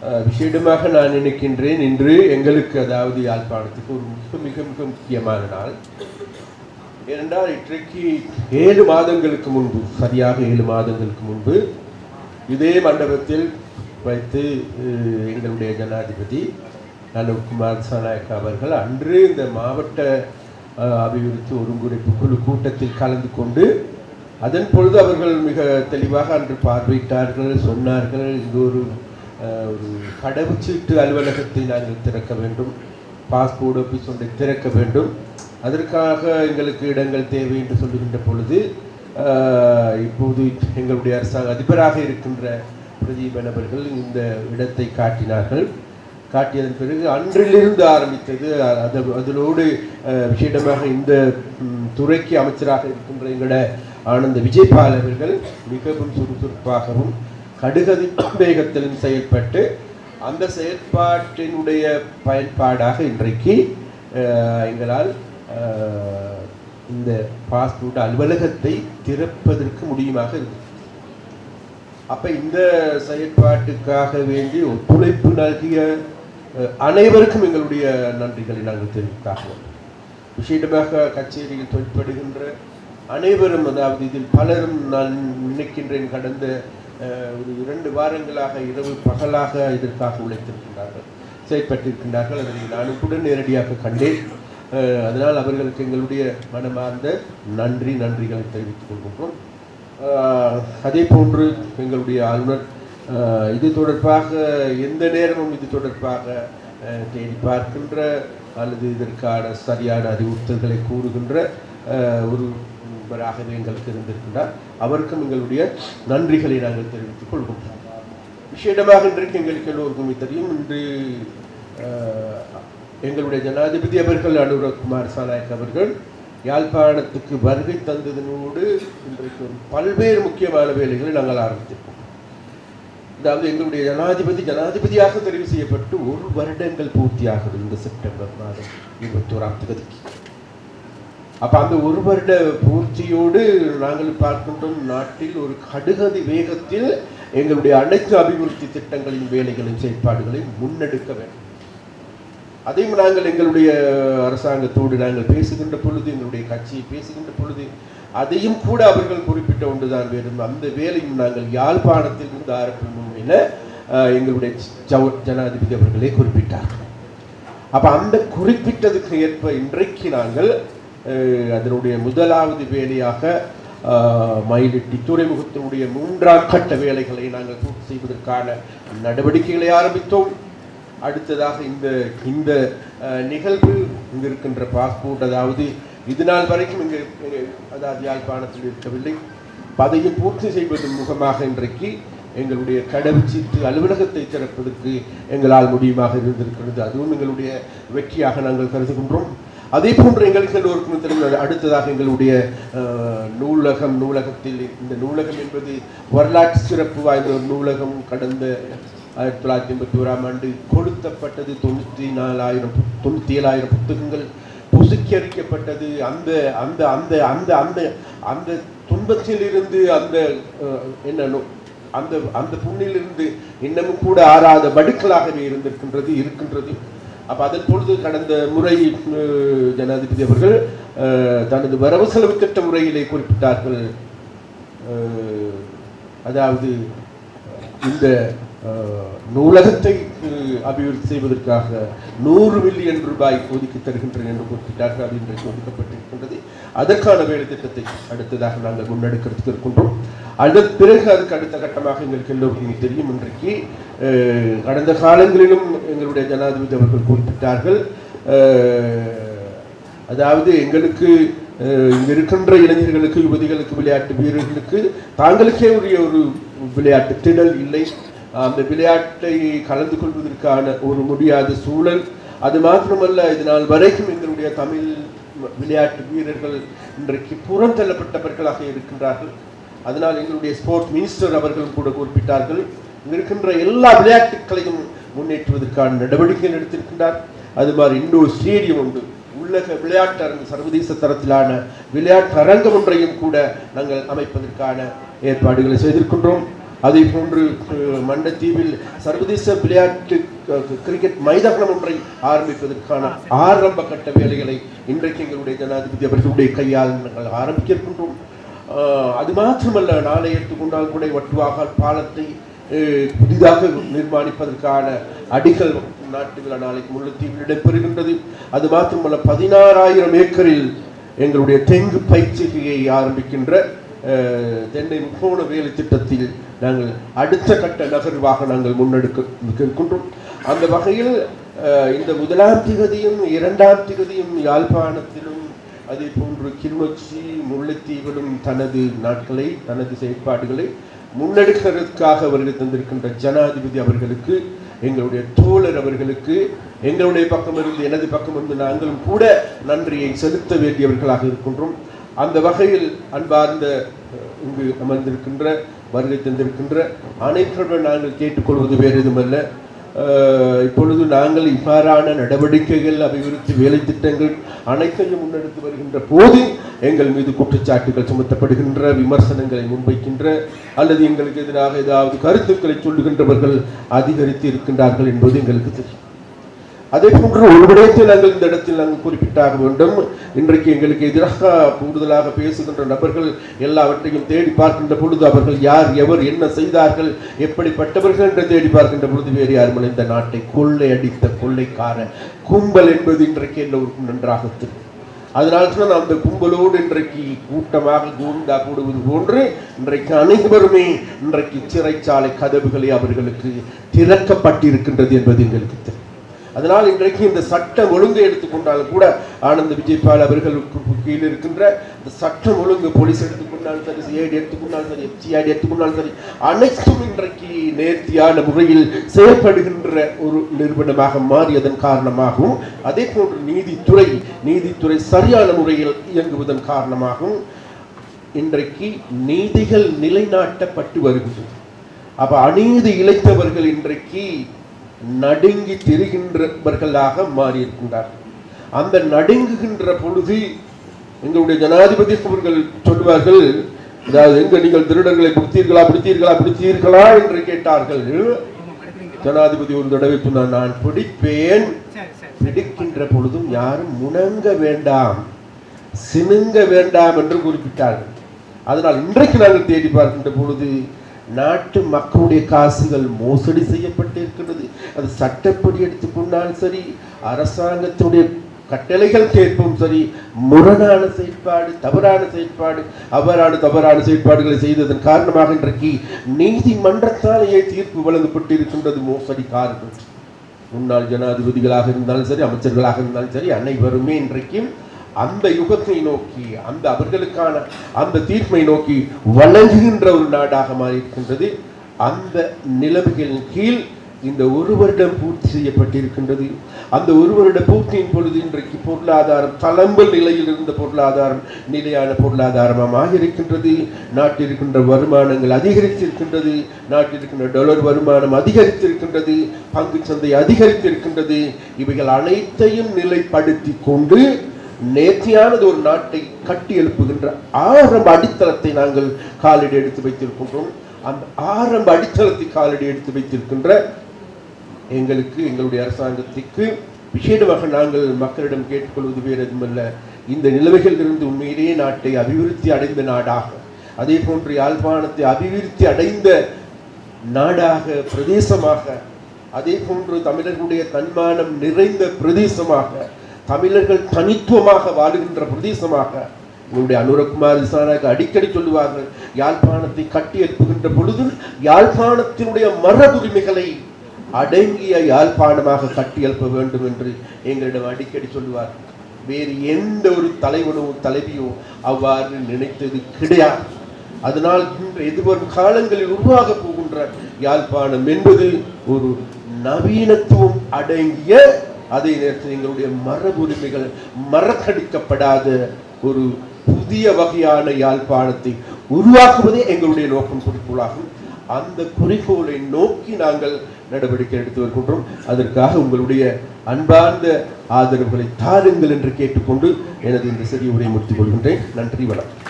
விஷயமாக நான் நினைக்கின்றேன் இன்று எங்களுக்கு அதாவது யாழ்ப்பாணத்துக்கு ஒரு மிக மிக மிக முக்கியமான நாள். ஏனென்றால் இன்றைக்கு ஏழு மாதங்களுக்கு முன்பு சரியாக ஏழு மாதங்களுக்கு முன்பு இதே மண்டபத்தில் வைத்து எங்களுடைய ஜனாதிபதி நலகுமார் சனாயக் அவர்கள் அன்று இந்த மாவட்ட அபிவிருத்தி ஒருங்கிணைப்பு குழு கூட்டத்தில் கலந்து கொண்டு அதன் பொழுது அவர்கள் மிக தெளிவாக அன்று பார்வையிட்டார்கள் சொன்னார்கள். இது ஒரு ஒரு கடவுச்சீட்டு அலுவலகத்தை நாங்கள் திறக்க வேண்டும். பாஸ்போர்ட் ஆஃபீஸ் ஒன்றை திறக்க வேண்டும். அதற்காக எங்களுக்கு இடங்கள் தேவை என்று சொல்லுகின்ற பொழுது இப்போது எங்களுடைய அரசாங்க அதிபராக இருக்கின்ற பிரதீபன் அவர்கள் இந்த இடத்தை காட்டினார்கள். காட்டியதன் பிறகு அன்றிலிருந்து ஆரம்பித்தது. அது அதனோடு அஹ், விசேடமாக இந்த துறைக்கு அமைச்சராக இருக்கின்ற எங்களோட ஆனந்த விஜயபால் அவர்கள் மிகவும் சுறுசுறுப்பாகவும் கடுகதி வேகத்திலும் செயல்பட்டு அந்த செயற்பாட்டினுடைய பயன்பாடாக இன்றைக்கு அஹ், எங்களால் அஹ், இந்த பாஸ்போர்ட் அலுவலகத்தை திறப்பதற்கு முடியுமாக இருக்கு. அப்ப இந்த செயற்பாட்டுக்காக வேண்டி ஒத்துழைப்பு நல்கிய அஹ், அனைவருக்கும் எங்களுடைய நன்றிகளை நாங்கள் தெரிவித்தார்கள் விசேடமாக கச்சேரியில் தொழிற்படுகின்ற அனைவரும் அதாவது இதில் பலரும் நான் நினைக்கின்றேன் கடந்த ஒரு இரண்டு வாரங்களாக இரவு பகலாக இதற்காக உழைத்திருக்கின்றார்கள். செயற்பட்டிருக்கின்றார்கள். அதனை நானும் கூட நேரடியாக கண்டேன். அதனால் அவர்களுக்கு எங்களுடைய மனமார்ந்த நன்றி நன்றிகளை தெரிவித்துக் கொள்கின்றோம். அதே போன்று எங்களுடைய ஆளுநர் இது தொடர்பாக எந்த நேரமும் இது தொடர்பாக தேடி பார்க்கின்ற அல்லது இதற்கான சரியான அறிவுறுத்தல்களை கூறுகின்ற ஒரு ஒருவராகவே எங்களுக்கு இருந்திருக்கின்றார் அவருக்கும் எங்களுடைய நன்றிகளை நாங்கள் தெரிவித்துக் கொள்கின்றோம். விசேடமாக இன்றைக்கு எங்களுக்கு எல்லோருக்குமே தெரியும். இன்று எங்களுடைய ஜனாதிபதி அவர்கள் அனுரகுமார் சாநாயக் அவர்கள் யாழ்ப்பாணத்துக்கு வருகை தந்ததனோடு இன்றைக்கு பல்வேறு முக்கியமான வேலைகளை நாங்கள் ஆரம்பித்திருக்கோம். அதாவது எங்களுடைய ஜனாதிபதி ஜனாதிபதியாக தெரிவு செய்யப்பட்டு ஒரு வருடங்கள் பூர்த்தியாகுது இந்த செப்டம்பர் மாதம் இருபத்தி ஓராம் தேதிக்கு. அப்ப அந்த ஒரு வருட பூர்த்தியோடு நாங்கள் பார்க்கின்றோம் நாட்டில் ஒரு கடுகதி வேகத்தில் எங்களுடைய அனைத்து அபிவிருத்தி திட்டங்களின் வேலைகளின் செயற்பாடுகளை முன்னெடுக்க வேண்டும். அதையும் நாங்கள் எங்களுடைய அரசாங்கத்தோடு நாங்கள் பேசுகின்ற பொழுது எங்களுடைய கட்சியை பேசுகின்ற பொழுது அதையும் கூட அவர்கள் குறிப்பிட்ட ஒன்றுதான் வேண்டும். அந்த வேலையும் நாங்கள் யாழ்ப்பாணத்தில் இருந்து ஆரம்பிக்கணும் என எங்களுடைய ஜனாதிபதி அவர்களே குறிப்பிட்டார்கள். அப்ப அந்த குறிப்பிட்டதுக்கு ஏற்ப இன்றைக்கு நாங்கள் அதனுடைய முதலாவது வேலையாக மயிலிட்டி துறைமுகத்தினுடைய மூன்றாம் கட்ட வேலைகளை நாங்கள் பூர்த்தி செய்வதற்கான நடவடிக்கைகளை ஆரம்பித்தோம். அடுத்ததாக இந்த இந்த நிகழ்வு இங்கு இருக்கின்ற பாஸ்போர்ட் அதாவது இது நாள் வரைக்கும் இங்கு அதாவது யாழ்ப்பாணத்தில் இருக்கவில்லை. பதவியை பூர்த்தி செய்வதன் முகமாக இன்றைக்கு எங்களுடைய கடவுச்சீட்டு அலுவலகத்தை திறப்பதற்கு எங்களால் முடியுமாக இருந்திருக்கிறது. அதுவும் எங்களுடைய வெற்றியாக நாங்கள் கருதுகின்றோம். அதே போன்று எங்களுக்கு எல்லோருக்கும் தெரியும் அடுத்ததாக எங்களுடைய நூலகம் நூலகத்தில் இந்த நூலகம் என்பது வரலாற்று சிறப்பு வாய்ந்த ஒரு நூலகம் கடந்த ஆயிரத்தி தொள்ளாயிரத்தி எண்பத்தி ஓராம் ஆண்டு கொளுத்தப்பட்டது. தொண்ணூற்றி நாலாயிரம் தொண்ணூற்றி ஏழாயிரம் புத்தகங்கள் புசுக்கரிக்கப்பட்டது அந்த அந்த அந்த அந்த அந்த அந்த துன்பத்திலிருந்து அந்த என்ன நோ- அந்த அந்த புண்ணிலிருந்து இன்னமும் கூட ஆறாத வடுக்களாகவே இருந்திருக்கின்றது இருக்கின்றது. அப்போ அதன் பொழுது கடந்த முறை ஜனாதிபதி அவர்கள் தனது வரவு செலவு திட்ட முறையிலே குறிப்பிட்டார்கள். அதாவது இந்த நூலகத்தை அபிவிருத்தி செய்வதற்காக நூறு மில்லியன் ரூபாய் ஒதுக்கி தருகின்றேன் என்று குறிப்பிட்டார்கள் அது இன்றைக்கு ஒதுக்கப்பட்டிருக்கின்றது. அதற்கான வேலை திட்டத்தை அடுத்ததாக நாங்கள் முன்னெடுக்கிறதுக்கு இருக்கின்றோம். அதன் பிறகு அதுக்கு அடுத்த கட்டமாக எங்களுக்கு எல்லோருக்கும் தெரியும் இன்றைக்கு. கடந்த காலங்களிலும் எங்களுடைய ஜனாதிபதி அவர்கள் குறிப்பிட்டார்கள். அதாவது எங்களுக்கு இங்க இருக்கின்ற இளைஞர்களுக்கு யுவதிகளுக்கு விளையாட்டு வீரர்களுக்கு தாங்களுக்கே உரிய ஒரு விளையாட்டு திடல் இல்லை. அந்த விளையாட்டை கலந்து கொள்வதற்கான ஒரு முடியாத சூழல். அது மாத்திரமல்ல இதனால் வரைக்கும் எங்களுடைய தமிழ் விளையாட்டு வீரர்கள் இன்றைக்கு புறந்தள்ளப்பட்டவர்களாக இருக்கின்றார்கள். அதனால் எங்களுடைய ஸ்போர்ட்ஸ் மினிஸ்டர் அவர்களும் கூட குறிப்பிட்டார்கள் இருக்கின்ற எல்லா விளையாட்டுகளையும் முன்னேற்றுவதற்கான நடவடிக்கைகள் எடுத்திருக்கின்றார். அது மாதிரி இண்டோர் ஸ்டேடியம் உண்டு உலக விளையாட்டு அரங்கு சர்வதேச தரத்திலான விளையாட்டு அரங்கம் ஒன்றையும் கூட நாங்கள் அமைப்பதற்கான ஏற்பாடுகளை செய்திருக்கின்றோம். அதை போன்று மண்டத்தீவில் சர்வதேச விளையாட்டு கிரிக்கெட் மைதானம் ஒன்றை ஆரம்பிப்பதற்கான ஆரம்ப கட்ட வேலைகளை இன்றைக்கு எங்களுடைய ஜனாதிபதி அவர்களுடைய கையால் நாங்கள் ஆரம்பிக்கின்றோம் அது மாத்திரமல்ல நாளை எடுத்துக்கொண்டால் கூட வட்டுவாக பாலத்தை புதிதாக நிர்மாணிப்பதற்கான அடிகள் நாட்டு விழா நாளைக்கு முல்லைத்தீவில் இடம்பெறுகின்றது. அது மாத்திரமல்ல பதினாறாயிரம் ஏக்கரில் எங்களுடைய தெங்கு பயிற்சிகையை ஆரம்பிக்கின்ற தென்னை முக்கோண வேலை திட்டத்தில் நாங்கள் அடுத்த கட்ட நகர்வாக நாங்கள் முன்னெடுக்க இருக்கின்றோம் அந்த வகையில் இந்த முதலாம் திகதியும் இரண்டாம் திகதியும் யாழ்ப்பாணத்திலும் அதே போன்று கிளிநொச்சி முல்லைத்தீவிலும் தனது நாட்களை தனது செயற்பாடுகளை முன்னெடுக்கிறதுக்காக அவர்கள் தந்திருக்கின்ற ஜனாதிபதி அவர்களுக்கு எங்களுடைய தோழர் அவர்களுக்கு எங்களுடைய பக்கம் இருந்து எனது பக்கம் இருந்து நாங்களும் கூட நன்றியை செலுத்த வேண்டியவர்களாக இருக்கின்றோம். அந்த வகையில் அன்பார்ந்த இங்கு அமர்ந்திருக்கின்ற வருகை தந்திருக்கின்ற அனைவருடன் நாங்கள் கேட்டுக்கொள்வது வேறு எதுவுமல்ல. இப்பொழுது நாங்கள் இவ்வாறான நடவடிக்கைகள் அபிவிருத்தி வேலை திட்டங்கள் அனைத்தையும் முன்னெடுத்து வருகின்ற போது எங்கள் மீது குற்றச்சாட்டுகள் சுமத்தப்படுகின்ற விமர்சனங்களை முன்வைக்கின்ற அல்லது எங்களுக்கு எதிராக ஏதாவது கருத்துக்களை சொல்லுகின்றவர்கள் அதிகரித்து இருக்கின்றார்கள் என்பது எங்களுக்கு தெரியும். அதே போன்று ஒரு விடயத்தை நாங்கள் இந்த இடத்தில் நாங்கள் குறிப்பிட்டாக வேண்டும். இன்றைக்கு எங்களுக்கு எதிராக கூடுதலாக பேசுகின்ற நபர்கள் எல்லாவற்றையும் தேடி பார்க்கின்ற பொழுது அவர்கள் யார் எவர் என்ன செய்தார்கள் எப்படிப்பட்டவர்கள் என்று தேடி பார்க்கின்ற பொழுது வேறு யாரும் இந்த நாட்டை கொள்ளை அடித்த கொள்ளைக்கார கும்பல் என்பது இன்றைக்கு எல்லோருக்கும் நன்றாக தெரியும். அதனால்தான் அந்த கும்பலோடு இன்றைக்கு கூட்டமாக கூண்டா கூடுவது போன்று இன்றைக்கு அனைவருமே இன்றைக்கு சிறைச்சாலை கதவுகளை அவர்களுக்கு திறக்கப்பட்டிருக்கின்றது என்பது எங்களுக்கு தெரியும். அதனால் இன்றைக்கு இந்த சட்டம் ஒழுங்கை எடுத்துக்கொண்டாலும் கூட ஆனந்த விஜயபால் அவர்களுக்கு கீழ் இருக்கின்ற இந்த சட்டம் ஒழுங்கு போலீஸ் எடுத்துக்கொண்டாலும் சரி சிஐடி எடுத்துக்கொண்டாலும் சரி எஃப்சிஐடி எடுத்துக்கொண்டாலும் சரி அனைத்தும் இன்றைக்கு நேர்த்தியான முறையில் செயல்படுகின்ற ஒரு நிறுவனமாக மாறியதன் காரணமாகவும் அதே போன்று நீதித்துறை நீதித்துறை சரியான முறையில் இயங்குவதன் காரணமாகவும் இன்றைக்கு நீதிகள் நிலைநாட்டப்பட்டு வருகின்றது அப்ப அநீதி இழைத்தவர்கள் இன்றைக்கு நடுங்கி திரிகின்றவர்களாக மாறியிருக்கின்றார்கள் அந்த நடுங்குகின்ற பொழுது எங்களுடைய ஜனாதிபதி அவர்கள் சொல்வார்கள் அதாவது எங்க நீங்கள் திருடர்களை பிடித்தீர்களா பிடித்தீர்களா பிடித்தீர்களா? என்று கேட்டார்கள். ஜனாதிபதி ஒரு தடவை சொன்னார் நான் பிடிப்பேன். பிடிக்கின்ற பொழுதும் யாரும் முணங்க வேண்டாம் சினுங்க வேண்டாம் என்று குறிப்பிட்டார்கள். அதனால் இன்றைக்கு நாங்கள் தேடி பார்க்கின்ற பொழுது நாட்டு மக்களுடைய காசுகள் மோசடி செய்யப்பட்டிருக்கிறது அது சட்டப்படி எடுத்துக்கொண்டாலும் சரி அரசாங்கத்துடைய கட்டளைகள் கேட்பும் சரி முரணான செயற்பாடு தவறான செயற்பாடு அவ்வாறான தவறான செயற்பாடுகளை செய்ததன் காரணமாக இன்றைக்கு நீதிமன்றத்தாலேயே தீர்ப்பு வழங்கப்பட்டிருக்கின்றது மோசடிக்காரர்கள். முன்னாள் ஜனாதிபதிகளாக இருந்தாலும் சரி அமைச்சர்களாக இருந்தாலும் சரி அனைவருமே இன்றைக்கும் அந்த யுகத்தை நோக்கி அந்த அவர்களுக்கான அந்த தீர்ப்பை நோக்கி வழங்குகின்ற ஒரு நாடாக மாறியிருக்கின்றது. அந்த நிலைமைகளின் கீழ் இந்த ஒரு வருடம் பூர்த்தி செய்யப்பட்டிருக்கின்றது. அந்த ஒரு வருட பூர்த்தியின் பொழுது இன்றைக்கு பொருளாதாரம் தளம்பல் நிலையில் இருந்த பொருளாதாரம் நிலையான பொருளாதாரமாக இருக்கின்றது. நாட்டில் இருக்கின்ற வருமானங்கள் அதிகரித்திருக்கின்றது. நாட்டில் இருக்கின்ற டொலர் வருமானம் அதிகரித்திருக்கின்றது. பங்கு சந்தை அதிகரித்திருக்கின்றது. இவைகள் அனைத்தையும் நிலைப்படுத்தி கொண்டு நேர்த்தியானது ஒரு நாட்டை கட்டி எழுப்புகின்ற ஆரம்ப அடித்தளத்தை நாங்கள் காலடி எடுத்து வைத்திருக்கின்றோம். அந்த ஆரம்ப அடித்தளத்தை காலடி எடுத்து வைத்திருக்கின்ற எங்களுக்கு எங்களுடைய அரசாங்கத்திற்கு விஷேடமாக நாங்கள் மக்களிடம் கேட்டுக்கொள்வது வேறு எதுவுமல்ல. இந்த நிலைமைகளிலிருந்து உண்மையிலேயே நாட்டை அபிவிருத்தி அடைந்த நாடாக அதே போன்று யாழ்ப்பாணத்தை அபிவிருத்தி அடைந்த நாடாக பிரதேசமாக அதே போன்று தமிழர்களுடைய தன்மானம் நிறைந்த பிரதேசமாக தமிழர்கள் தனித்துவமாக வாழுகின்ற பிரதேசமாக உங்களுடைய அனுரகுமார் விசாரணைக்கு அடிக்கடி சொல்லுவார்கள் யாழ்ப்பாணத்தை கட்டி எழுப்புகின்ற பொழுது யாழ்ப்பாணத்தினுடைய மரபுரிமைகளை அடங்கிய யாழ்ப்பாணமாக கட்டி எழுப்ப வேண்டும் என்று எங்களிடம் அடிக்கடி சொல்லுவார். வேறு எந்த ஒரு தலைவனோ தலைவியோ அவ்வாறு நினைத்தது கிடையாது. அதனால் இன்று எதிர்வரும் காலங்களில் உருவாக போகின்ற யாழ்ப்பாணம் என்பது ஒரு நவீனத்துவம் அடங்கிய அதே நேரத்தில் எங்களுடைய மரபுரிமைகள் மறக்கடிக்கப்படாத ஒரு புதிய வகையான யாழ்ப்பாணத்தை உருவாக்குவதே எங்களுடைய நோக்கம் குறிக்கோளாகும். அந்த குறிக்கோளை நோக்கி நாங்கள் நடவடிக்கை எடுத்து வருகின்றோம் அதற்காக உங்களுடைய அன்பார்ந்த ஆதரவுகளை தாருங்கள் என்று கேட்டுக்கொண்டு எனது இந்த சிறிய உரையை முடித்துக் கொள்கின்றேன். நன்றி வணக்கம்.